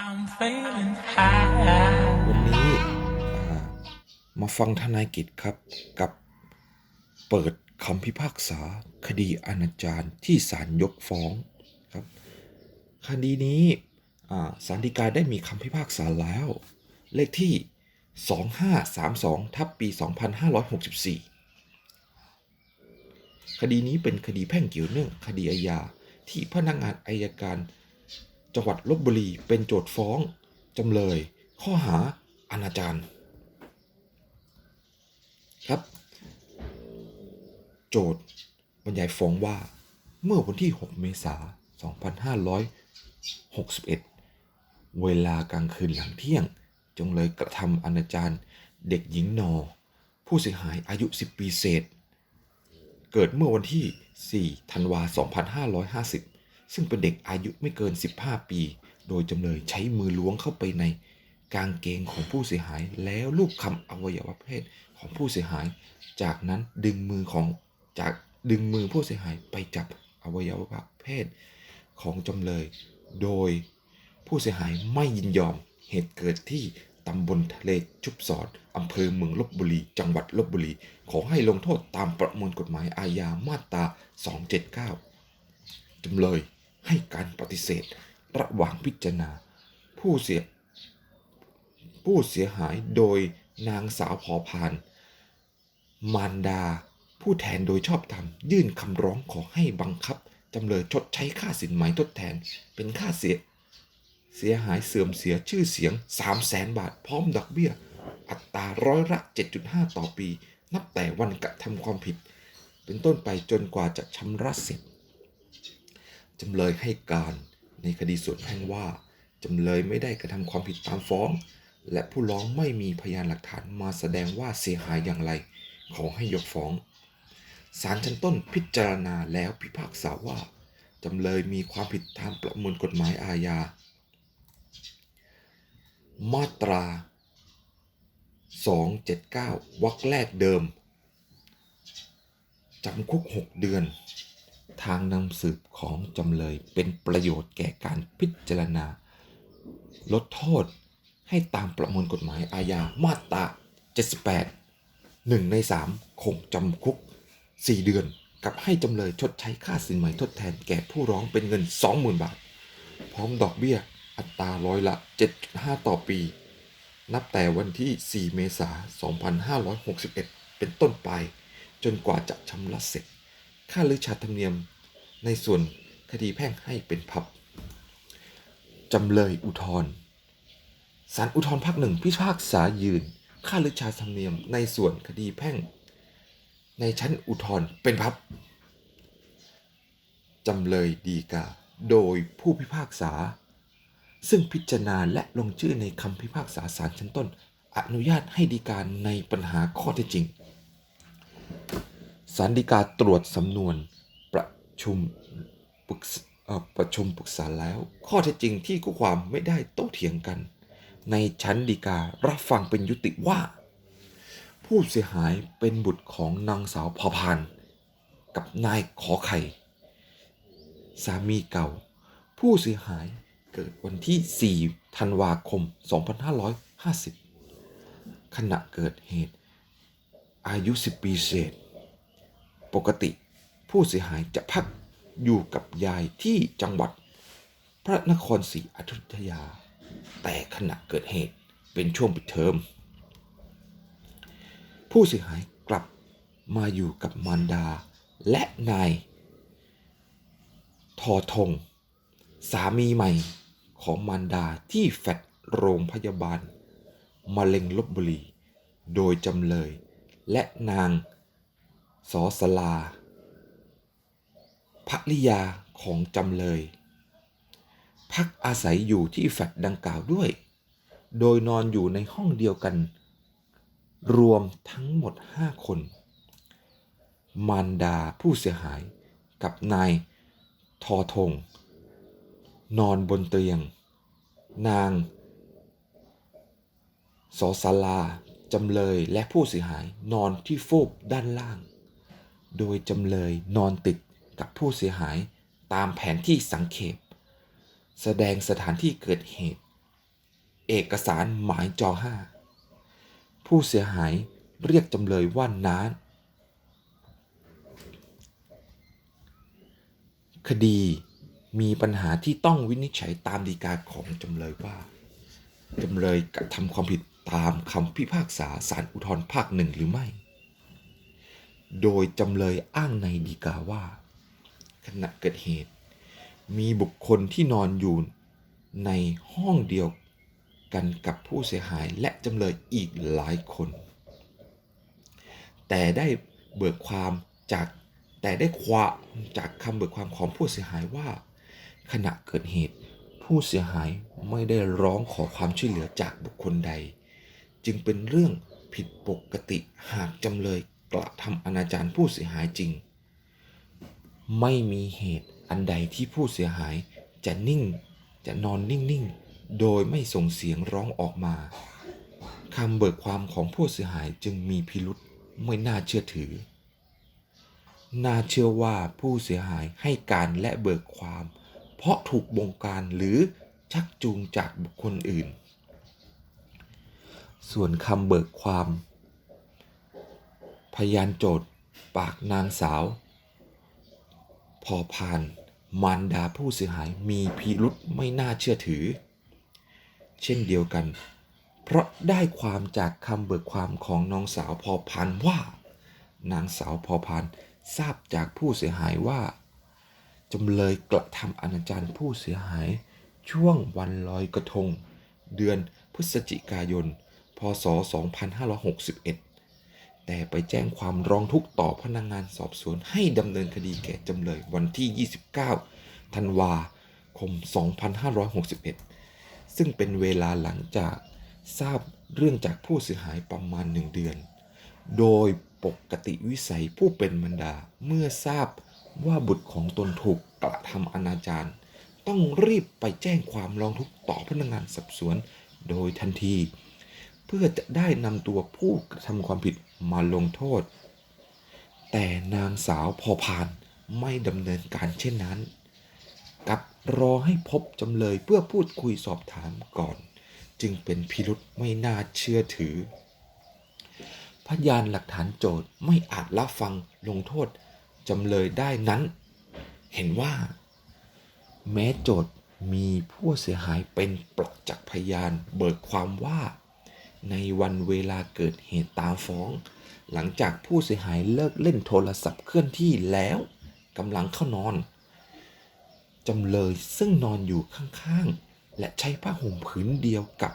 วันนี้มาฟังทนายกิจครับกับเปิดคำพิพากษาคดีอนาจารที่ศาลยกฟ้องครับ คดีนี้ศาลฎีกาได้มีคำพิพากษาแล้ว เลขที่ 2532 ทับปี 2564 คดีนี้เป็นคดีแพ่งเกี่ยวเนื่องคดีอาญาที่พนักงานอายการ จังหวัดลบบุรีเป็นโจทย์ฟ้อง จำเลย ข้อหาอนาจารครับ โจทบรรยายฟ้องว่า เมื่อวันที่ 6 เมษายน 2561 เวลากลางคืนหลังเที่ยง จงเลยกระทำอนาจารเด็กหญิงนอ ผู้เสียหายอายุ 10 ปีเศษ เกิดเมื่อวันที่ 4 ธันวา 2550 ซึ่งเป็นเด็กอายุไม่เกิน 15 ปี โดยจำเลยใช้มือล้วงเข้าไปในกางเกงของผู้เสียหายแล้วลูบคำอวัยวะเพศของผู้เสียหาย จากนั้นดึงมือของจากดึงมือผู้เสียหายไปจับอวัยวะเพศของจำเลย โดยผู้เสียหายไม่ยินยอมเหตุเกิดที่ตำบลทะเลชุบสอดอำเภอเมืองลบบุรี จังหวัดลบบุรี ขอให้ลงโทษตามประมวลกฎหมายอาญามาตรา 279 จำเลย ให้การปฏิเสธระหว่างพิจารณา ผู้เสีย ผู้เสียหายโดยนางสาวพอพาน มารดา ผู้แทนโดยชอบธรรม ยื่นคำร้องขอให้บังคับจำเลยชดใช้ค่าสินไหมทดแทน เป็นค่าเสีย เสียหายเสื่อมเสียชื่อเสียง 3 0 0แสนบาทพร้อมดอกเบี้ย อัตราร้อยละ 7.5 ต่อปี นับแต่วันกระทำความผิด เป็นต้นไปจนกว่าจะชำระเสร็จ จำเลยให้การในคดีส่วนแพ่งว่า จำเลยไม่ได้กระทำความผิดตามฟ้อง และผู้ร้องไม่มีพยานหลักฐานมาแสดงว่าเสียหายอย่างไร ขอให้ยกฟ้องศาลชั้นต้นพิจารณาแล้วพิพากษาว่า จำเลยมีความผิดตามประมวลกฎหมายอาญา มาตรา 279 วรรคแรกเดิม จำคุก 6 เดือน ทางนำสืบของจำเลยเป็นประโยชน์แก่การพิจารณา ลดโทษให้ตามประมวลกฎหมายอาญามาตรา 78 1 ใน 3 คงจำคุก 4 เดือน กับให้จำเลยชดใช้ค่าสินไหมทดแทนแก่ผู้ร้องเป็นเงิน 20,000 บาท พร้อมดอกเบี้ยอัตราร้อยละ 7.5 ต่อปี นับแต่วันที่ 4 เมษายน 2561 เป็นต้นไป จนกว่าจะชำระเสร็จ ค่าลือชาธรรมเนียมในส่วนคดีแพ่งให้เป็นพับจำเลยอุทธรศาลอุทธรภาคหนึ่งพิพากษายืน ค่าลือชาธรรมเนียมในส่วนคดีแพ่ง ในชั้นอุทธรเป็นพับจำเลยดีกาโดยผู้พิพากษา ซึ่งพิจารณาและลงชื่อในคำพิพากษาศาลชั้นต้น อนุญาตให้ดีการในปัญหาข้อเท็จจริง ศาลฎีกาตรวจสำนวนประชุมปรึกประชุมปรึกษาแล้ว ข้อเท็จจริงที่คู่ความไม่ได้โต้เถียงกัน ในชั้นฎีการับฟังเป็นยุติว่า ผู้เสียหายเป็นบุตรของนางสาวพอพาน กับนายขอไข่ สามีเก่า ผู้เสียหายเกิดวันที่ 4 ธันวาคม 2550 ขณะเกิดเหตุ อายุ 10 ปีเศษ ปกติผู้เสียหายจะพักอยู่กับยายที่จังหวัด พระนครศรีอยุธยา แต่ขณะเกิดเหตุเป็นช่วงปิดเทอม ผู้เสียหายกลับมาอยู่กับมารดาและนายทอทง สามีใหม่ของมารดาที่แฟดโรงพยาบาลมะเร็งลบบุรี โดยจำเลยและนาง สอสลาภริยาของจำเลย พักอาศัยอยู่ที่แฟลตดังกล่าวด้วย โดยนอนอยู่ในห้องเดียวกัน รวมทั้งหมด5คน มารดาผู้เสียหายกับนายทอทง นอนบนเตียง นางสอสาลาจำเลยและผู้เสียหายนอนที่ฟูกด้านล่าง โดยจำเลยนอนติดกับผู้เสียหายตามแผนที่สังเขป แสดงสถานที่เกิดเหตุ เอกสารหมายจอห้าผู้เสียหายเรียกจำเลยว่าน้าคดีมีปัญหาที่ต้องวินิจฉัยตามฎีกาของจำเลยว่า จำเลยกระทำความผิดตามคำพิพากษาศาลอุทธรภาคหนึ่งหรือไม่ โดยจำเลยอ้างในฎีกาว่า ขณะเกิดเหตุ มีบุคคลที่นอนอยู่ในห้องเดียวกันกับผู้เสียหายและจำเลยอีกหลายคน แต่ได้เบิกความจากแต่ได้ความจากคำเบิกความของผู้เสียหายว่า ขณะเกิดเหตุ ผู้เสียหายไม่ได้ร้องขอความช่วยเหลือจากบุคคลใด จึงเป็นเรื่องผิดปกติหากจำเลย กระทำอนาจารผู้เสียหายจริง ไม่มีเหตุอันใดที่ผู้เสียหายจะนิ่งจะนอนนิ่งๆ โดยไม่ส่งเสียงร้องออกมาคำเบิกความของผู้เสียหายจึงมีพิรุษไม่น่าเชื่อถือ น่าเชื่อว่าผู้เสียหายให้การและเบิกความ เพราะถูกบงการหรือชักจูงจากบุคคลอื่น ส่วนคำเบิกความ ยานโจทย์ ปากนางสาว พอพานมารดาผู้เสียหายมีพิรุษไม่น่าเชื่อถือ เช่นเดียวกัน เพราะได้ความจากคำเบิกความของน้องสาวพอพานว่า นางสาวพอพานทราบจากผู้เสียหายว่าจำเลยกระทำอนาจารผู้เสียหาย ช่วงวันลอยกระทง เดือนพฤศจิกายน พศ 2561 แต่ไปแจ้งความร้องทุกข์ต่อพนักงานสอบสวนให้ดำเนินคดีแก่จำเลยวันที่ 29 ธันวาคม 2561 ซึ่งเป็นเวลาหลังจากทราบเรื่องจากผู้เสียหายประมาณหนึ่งเดือน โดยปกติวิสัยผู้เป็นบรรดาเมื่อทราบว่าบุตรของตนถูกกระทำอนาจารต้องรีบไปแจ้งความร้องทุกข์ต่อพนักงานสอบสวนโดยทันที เพื่อจะได้นำตัวผู้กระทำความผิด มาลงโทษ แต่นางสาวพอพานไม่ดำเนินการเช่นนั้น กับรอให้พบจำเลยเพื่อพูดคุยสอบถามก่อน จึงเป็นพิรุษไม่น่าเชื่อถือ พยานหลักฐานโจทย์ไม่อาจรับฟังลงโทษจำเลยได้นั้น เห็นว่า แม้โจทย์มีผู้เสียหายเป็นประจักษ์พยานเบิกความว่า ในวันเวลาเกิดเหตุตามฟ้อง หลังจากผู้เสียหายเลิกเล่นโทรศัพท์เคลื่อนที่แล้วกำลังเข้านอนจำเลยซึ่งนอนอยู่ข้างๆ และใช้ผ้าห่มผืนเดียวกับ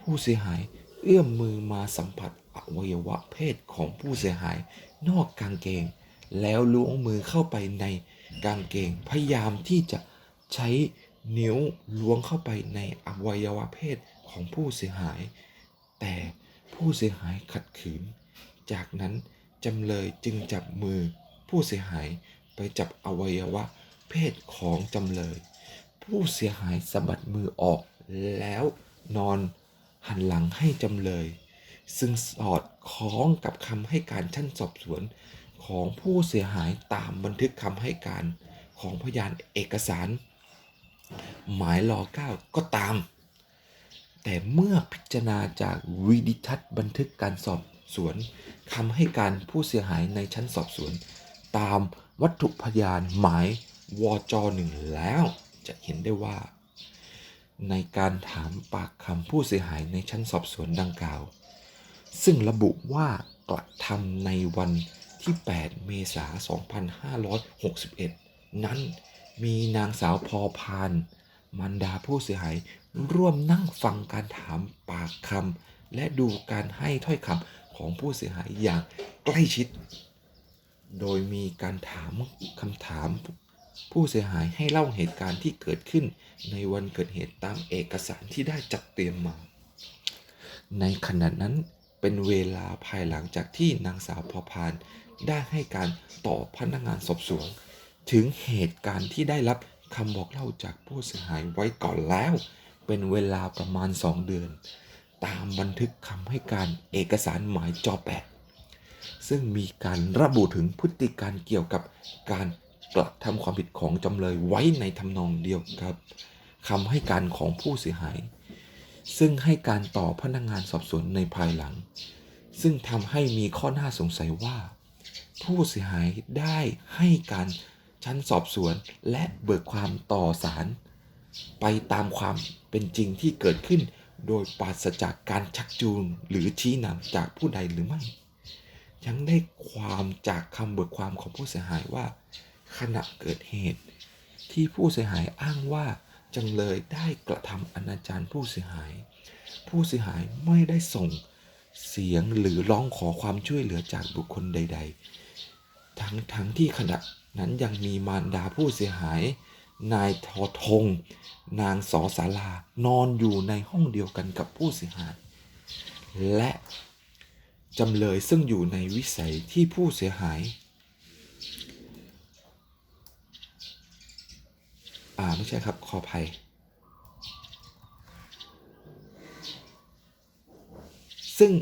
ผู้เสียหายเอื้อมมือมาสัมผัสอวัยวะเพศของผู้เสียหายนอกกางเกง แล้วล้วงมือเข้าไปในกางเกง พยายามที่จะใช้นิ้วล้วงเข้าไปในอวัยวะเพศของผู้เสียหาย แต่ผู้เสียหายขัดขืน จากนั้นจำเลยจึงจับมือผู้เสียหายไปจับอวัยวะเพศของจำเลย ผู้เสียหายสะบัดมือออกแล้วนอนหันหลังให้จำเลย ซึ่งสอดคล้องกับคำให้การชั้นสอบสวนของผู้เสียหายตามบันทึกคำให้การของพยานเอกสาร หมายรอเก้าก็ตาม แต่เมื่อพิจารณาจากวิดิทัศน์บันทึกการสอบสวนคำให้การผู้เสียหายในชั้นสอบสวน ตามวัตถุพยานหมายวจหนึ่งแล้ว จะเห็นได้ว่า ในการถามปากคำผู้เสียหายในชั้นสอบสวนดังกล่าว ซึ่งระบุว่ากระทำในวันที่ 8 เมษายน 2561 นั้นมีนางสาวพอพาน มันดาผู้เสียหาย ร่วมนั่งฟังการถามปากคำและดูการให้ถ้อยคำของผู้เสียหายอย่างใกล้ชิด โดยมีการถามคำถาม ผู้เสียหายให้เล่าเหตุการณ์ที่เกิดขึ้น ในวันเกิดเหตุตามเอกสารที่ได้จัดเตรียมมา ในขณะนั้นเป็นเวลาภายหลังจากที่นางสาวพอพานได้ให้การต่อพนักงานสอบสวน ถึงเหตุการณ์ที่ได้รับคำบอกเล่าจากผู้เสียหายไว้ก่อนแล้ว เป็นเวลาประมาณ 2 เดือน ตามบันทึกคำให้การเอกสารหมายจอแปดซึ่งมีการระบุถึงพฤติการเกี่ยวกับการกระทำความผิดของจำเลยไว้ในทำนองเดียวกับคำให้การของผู้เสียหาย ซึ่งให้การต่อพนักงานสอบสวนในภายหลัง ซึ่งทำให้มีข้อน่าสงสัยว่า ผู้เสียหายได้ให้การชั้นสอบสวนและเบิกความต่อศาล ไปตามความเป็นจริงที่เกิดขึ้น โดยปราศจากการชักจูงหรือชี้นำจากผู้ใดหรือไม่ ยังได้ความจากคำเบิกความของผู้เสียหายว่า ขณะเกิดเหตุ ที่ผู้เสียหายอ้างว่าจำเลยได้กระทำอนาจารผู้เสียหาย ผู้เสียหายไม่ได้ส่งเสียงหรือร้องขอความช่วยเหลือจากบุคคลใด ๆ ทั้งทั้งที่ขณะนั้นยังมีมารดาผู้เสียหาย นายทอทง นางสอสารานอนอยู่ในห้องเดียวกันกับผู้เสียหาย และจำเลยซึ่งอยู่ในวิสัยที่ผู้เสียหายอ่าไม่ใช่ครับขออภัยซึ่ง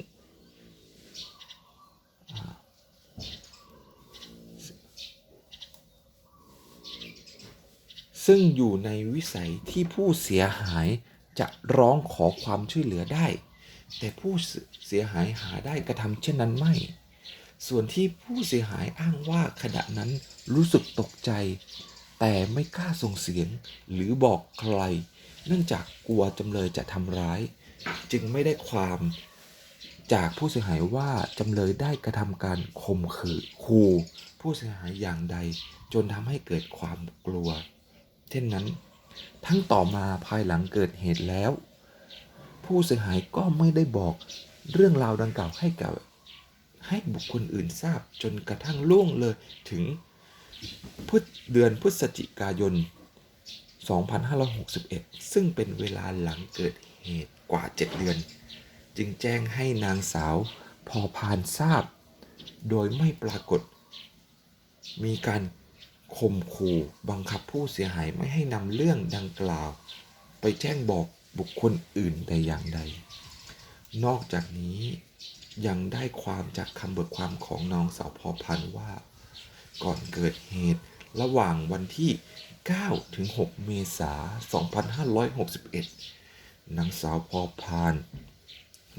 ซึ่งอยู่ในวิสัยที่ผู้เสียหายจะร้องขอความช่วยเหลือได้ แต่ผู้เสียหายหาได้กระทำเช่นนั้นไม่ ส่วนที่ผู้เสียหายอ้างว่าขณะนั้นรู้สึกตกใจ แต่ไม่กล้าส่งเสียงหรือบอกใคร เนื่องจากกลัวจำเลยจะทำร้าย จึงไม่ได้ความจากผู้เสียหายว่าจำเลยได้กระทำการข่มขืนขู่ผู้เสียหายอย่างใด จนทำให้เกิดความกลัว เช่นนั้น ทั้งต่อมาภายหลังเกิดเหตุแล้ว ผู้เสียหายก็ไม่ได้บอกเรื่องราวดังกล่าวให้กับให้บุคคลอื่นทราบจนกระทั่งล่วงเลยถึงพฤศเดือนพฤศจิกายน 2561 ซึ่งเป็นเวลาหลังเกิดเหตุกว่า 7 เดือน จึงแจ้งให้นางสาวพอพานทราบ โดยไม่ปรากฏ มีการ ข่มขู่บังคับผู้เสียหายไม่ให้นำเรื่องดังกล่าว ไปแจ้งบอกบุคคลอื่นแต่อย่างใด นอกจากนี้ยังได้ความจากคำเบิกความของน้องสาวพอพันว่า ก่อนเกิดเหตุระหว่างวันที่ 9 ถึง 6 เมษายน 2561 นางสาวพอพาน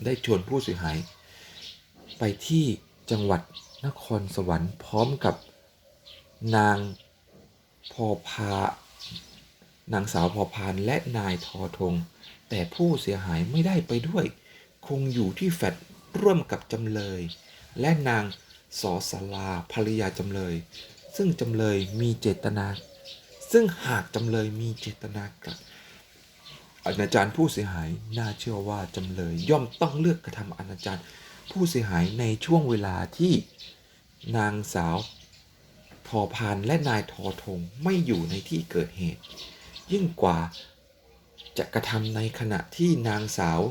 ได้ชวนผู้เสียหาย ไปที่จังหวัดนครสวรรค์พร้อมกับนาง พอพานางสาวพอพานและนายทอทงแต่ผู้เสียหายไม่ได้ไปด้วย คงอยู่ที่แฟลตร่วมกับจำเลย และนางสอสาราภรยาจำเลย ซึ่งจำเลยมีเจตนา ซึ่งหากจำเลยมีเจตนากับอนาจารผู้เสียหายน่าเชื่อว่าจำเลยย่อมต้องเลือกกระทำอนาจารผู้เสียหายในช่วงเวลาที่นางสาว อพานและนายทอทงไม่อยู่ในที่เกิดเหตุ ยิ่งกว่าจะกระทำในขณะที่นางสาว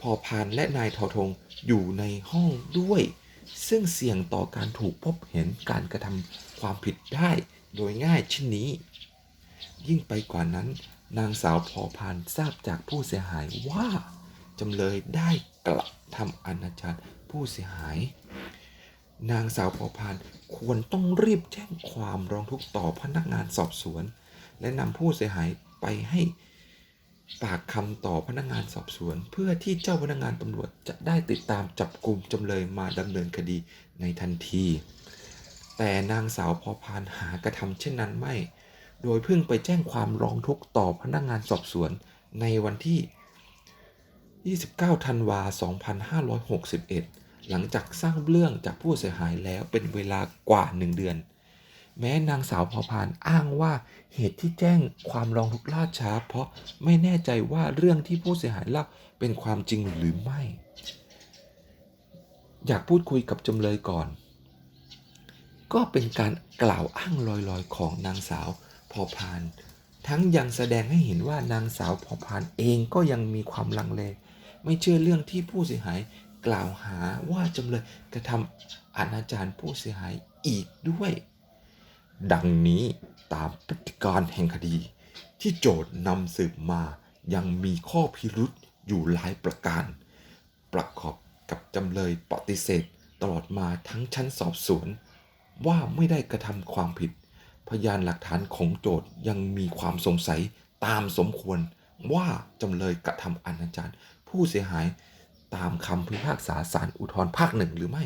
พอพานและนายทอทงอยู่ในห้องด้วย ซึ่งเสี่ยงต่อการถูกพบเห็นการกระทำความผิดได้โดยง่ายเช่นนี้ ยิ่งไปกว่านั้น นางสาวพอพานทราบจากผู้เสียหายว่าจำเลยได้กระทำอนาจารผู้เสียหาย นางสาวพอพานควรต้องรีบแจ้งความร้องทุกข์ต่อพนักงานสอบสวน และนำผู้เสียหายไปให้ปากคำต่อพนักงานสอบสวน เพื่อที่เจ้าพนักงานตำรวจจะได้ติดตามจับกลุ่มจำเลยมาดำเนินคดีในทันที แต่นางสาวพอพานหากระทำเช่นนั้นไม่ โดยเพิ่งไปแจ้งความร้องทุกข์ต่อพนักงานสอบสวนในวันที่ 29 ธันวา 2561 หลังจากสร้างเรื่องจากผู้เสียหายแล้วเป็นเวลากว่า 1 เดือน แม้นางสาวพอพานอ้างว่าเหตุที่แจ้งความร้องทุกข์ล่าช้า เพราะไม่แน่ใจว่าเรื่องที่ผู้เสียหายเล่าเป็นความจริงหรือไม่ อยากพูดคุยกับจำเลยก่อน ก็เป็นการกล่าวอ้างลอยๆ ของนางสาวพอพานทั้งยังแสดงให้เห็นว่านางสาวพอพานเองก็ยังมีความลังเล ไม่เชื่อเรื่องที่ผู้เสียหาย กล่าวหาว่าจำเลยกระทำอนาจารผู้เสียหายอีกด้วย ดังนี้ตามพฤติการแห่งคดี ที่โจทย์นำสืบมายังมีข้อพิรุษอยู่หลายประการ ประกอบกับจำเลยปฏิเสธตลอดมาทั้งชั้นสอบสวน ว่าไม่ได้กระทำความผิด พยานหลักฐานของโจทย์ยังมีความสงสัยตามสมควรว่าจำเลยกระทำอนาจารผู้เสียหาย ตามคำพิพากษาศาลอุทธรภาคหนึ่งหรือไม่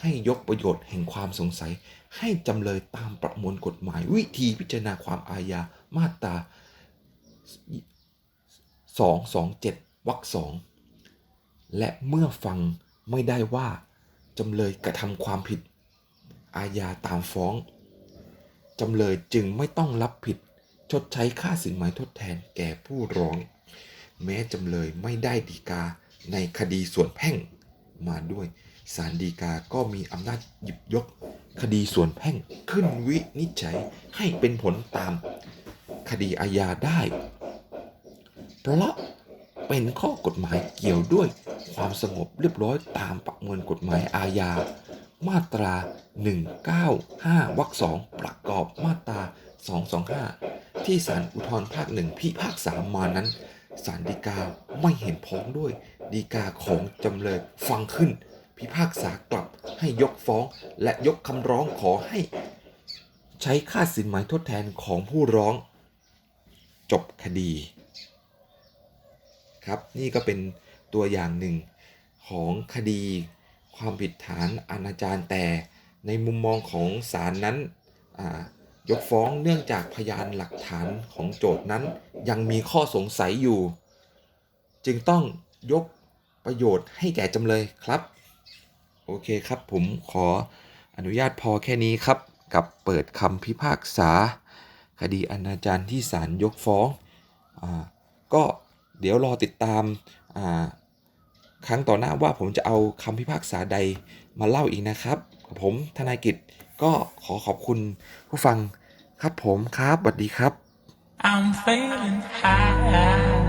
ให้ยกประโยชน์แห่งความสงสัย ให้จำเลยตามประมวลกฎหมายวิธีพิจารณาความอาญามาตรา 227วรรคสองและเมื่อฟังไม่ได้ว่าจำเลยกระทำความผิด อาญาตามฟ้องจำเลยจึงไม่ต้องรับผิดชดใช้ค่าสินไหมทดแทนแก่ผู้ร้อง แม้จำเลยไม่ได้ดีกา ในคดีส่วนแพ่งมาด้วยศาลฎีกาก็มีอำนาจหยิบยกคดีส่วนแพ่งขึ้นวินิจฉัยให้เป็นผลตามคดีอาญาได้ เพราะเป็นข้อกฎหมายเกี่ยวด้วยความสงบเรียบร้อยตามประมวลกฎหมายอาญา มาตรา 195วรรคสองประกอบมาตรา 225 ที่ศาลอุทธรภาคหนึ่งพิพากษามานั้นศาลฎีกาไม่เห็นพ้องด้วย ฎีกาของจำเลยฟังขึ้น พิพากษากลับให้ยกฟ้องและยกคำร้องขอให้ ใช้ค่าสินไหมทดแทนของผู้ร้อง จบคดี ครับนี่ก็เป็นตัวอย่างหนึ่งของคดี ความผิดฐานอนาจารแต่ในมุมมองของศาลนั้นยกฟ้องเนื่องจากพยานหลักฐานของโจทย์นั้น ยังมีข้อสงสัยอยู่ จึงต้องยก ประโยชน์ให้แก่จำเลยครับ โอเคครับผมขออนุญาตพอแค่นี้ครับ กับเปิดคำพิพากษา คดีอนาจารที่ศาลยกฟ้องอ่าก็เดี๋ยวรอติดตามอ่าครั้งต่อหน้าว่าผมจะเอาคำพิพากษาใดมาเล่าอีกนะครับ ผมทนายกิจก็ขอขอบคุณผู้ฟังครับผมครับสวัสดีครับ I'm feeling high.